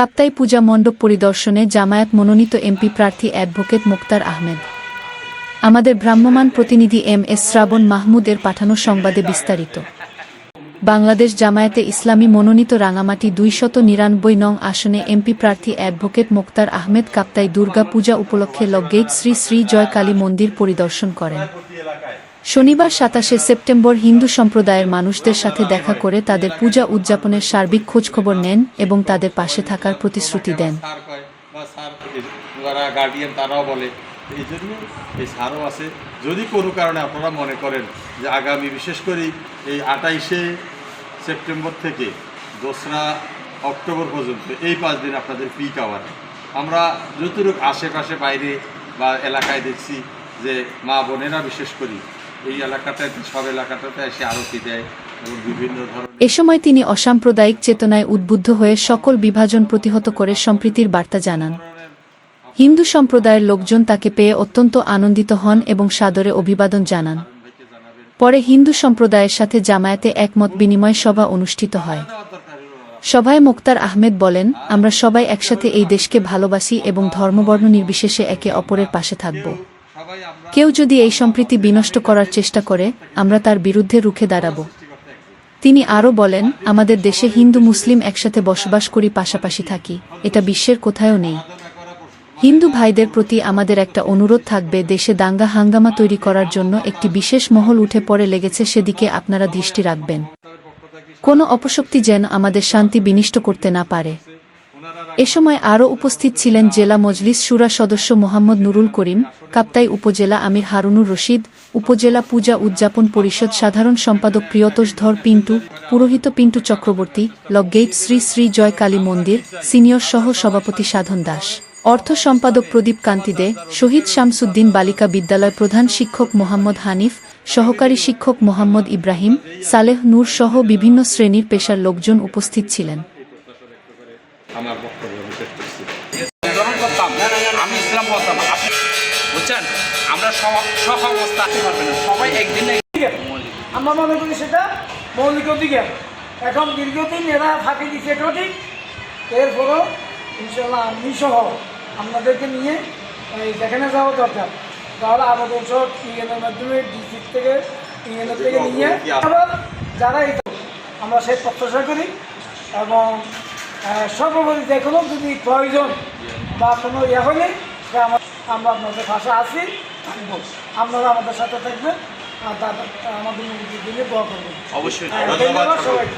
কাপ্তাই পূজা মণ্ডপ পরিদর্শনে জামায়াত মনোনীত এমপি প্রার্থী অ্যাডভোকেট মুক্তার আহমেদ। আমাদের ভ্রাম্যমাণ প্রতিনিধি এম এস শ্রাবণ মাহমুদের পাঠানো সংবাদে বিস্তারিত। বাংলাদেশ জামায়াতে ইসলামী মনোনীত রাঙামাটি দুইশত নিরানব্বই নং আসনে এমপি প্রার্থী অ্যাডভোকেট মোক্তার আহমেদ কাপ্তাই দুর্গা পূজা উপলক্ষে লগগেট শ্রী শ্রী জয় কালী মন্দির পরিদর্শন করেন। শনিবার সাতাশে সেপ্টেম্বর হিন্দু সম্প্রদায়ের মানুষদের সাথে দেখা করে তাদের পূজা উদযাপনের সার্বিক খোঁজখবর নেন এবং তাদের পাশে থাকার প্রতিশ্রুতি দেন। যারা তারাও বলে, এই জন্য এই স্যারও আছে। যদি কোনো কারণে আপনারা মনে করেন যে আগামী বিশেষ করে এই আটাইশে সেপ্টেম্বর থেকে দোসরা অক্টোবর পর্যন্ত, এই পাঁচ দিন আপনাদের পিক আওয়ার আমরা যতটুকু আশেপাশে বাইরে বা এলাকায় দেখছি যে মা বোনেরা বিশেষ করি এ সময় তিনি অসাম্প্রদায়িক চেতনায় উদ্বুদ্ধ হয়ে সকল বিভাজন প্রতিহত করে সম্প্রীতির বার্তা জানান। হিন্দু সম্প্রদায়ের লোকজন তাকে পেয়ে অত্যন্ত আনন্দিত হন এবং সাদরে অভিবাদন জানান। পরে হিন্দু সম্প্রদায়ের সাথে জামায়াতে একমত বিনিময় সভা অনুষ্ঠিত হয়। সভায় মোক্তার আহমেদ বলেন, আমরা সবাই একসাথে এই দেশকে ভালোবাসি এবং ধর্মবর্ণ নির্বিশেষে একে অপরের পাশে থাকব। কেউ যদি এই সম্প্রীতি বিনষ্ট করার চেষ্টা করে, আমরা তার বিরুদ্ধে রুখে দাঁড়াব। তিনি আরও বলেন, আমাদের দেশে হিন্দু মুসলিম একসাথে বসবাস করি পাশাপাশি থাকি, এটা বিশ্বের কোথাও নেই। হিন্দু ভাইদের প্রতি আমাদের একটা অনুরোধ থাকবে, দেশে দাঙ্গা হাঙ্গামা তৈরি করার জন্য একটি বিশেষ মহল উঠে পড়ে লেগেছে, সেদিকে আপনারা দৃষ্টি রাখবেন। কোনো অপশক্তি যেন আমাদের শান্তি বিনিষ্ট করতে না পারে। এ সময় আরও উপস্থিত ছিলেন জেলা মজলিস সুরা সদস্য মোহাম্মদ নুরুল করিম, কাপ্তাই উপজেলা আমির হারুনুর রশিদ, উপজেলা পূজা উদযাপন পরিষদ সাধারণ সম্পাদক প্রিয়তোষ ধর পিন্টু, পুরোহিত পিন্টু চক্রবর্তী লগগেট শ্রী শ্রী জয় কালী মন্দির, সিনিয়র সহ সভাপতি সাধন দাস। অর্থ সম্পাদক প্রদীপ কান্তি দে, শহীদ শামসুদ্দিন বালিকা বিদ্যালয় প্রধান শিক্ষক মোহাম্মদ হানিফ, সহকারী শিক্ষক মোহাম্মদ ইব্রাহিম, সালেহ নূর সহ বিভিন্ন শ্রেণির পেশার লোকজন উপস্থিত ছিলেন। আমার বক্তব্য আমি শেষ করছি। করতাম আমি ইসলাম বলতাম। আপনি বুঝছেন? আমরা সহ- সহ অবস্থা আসতে পারবেন না। সবাই একদিন একদিন আমরা মনে করি সেটা মৌলিক অধিকার। এখন দীর্ঘদিন এরা ফাঁকি দিচ্ছে এটাও ঠিক। এরপরও ইনশাল্লাহ আমি সহ আপনাদেরকে নিয়ে এই যেখানে যাওয়া দরকার তাহলে আবেদন সহ ইউএনের মাধ্যমে ডিস্ট্রিক্ট থেকে ইউএনের থেকে নিয়ে আবার যারা এই আমরা সেই প্রত্যাশা করি এবং সর্বোপরি যে কোনো যদি প্রয়োজন বা কোনো ইয়ে হলে আমার আপনাদের ভাষা আছি থাকব। আপনারা আমাদের সাথে থাকবেন আর তাদের আমাদের দিনে দোয়া করবেন। অবশ্যই। হ্যাঁ, ধন্যবাদ। সবাইকে।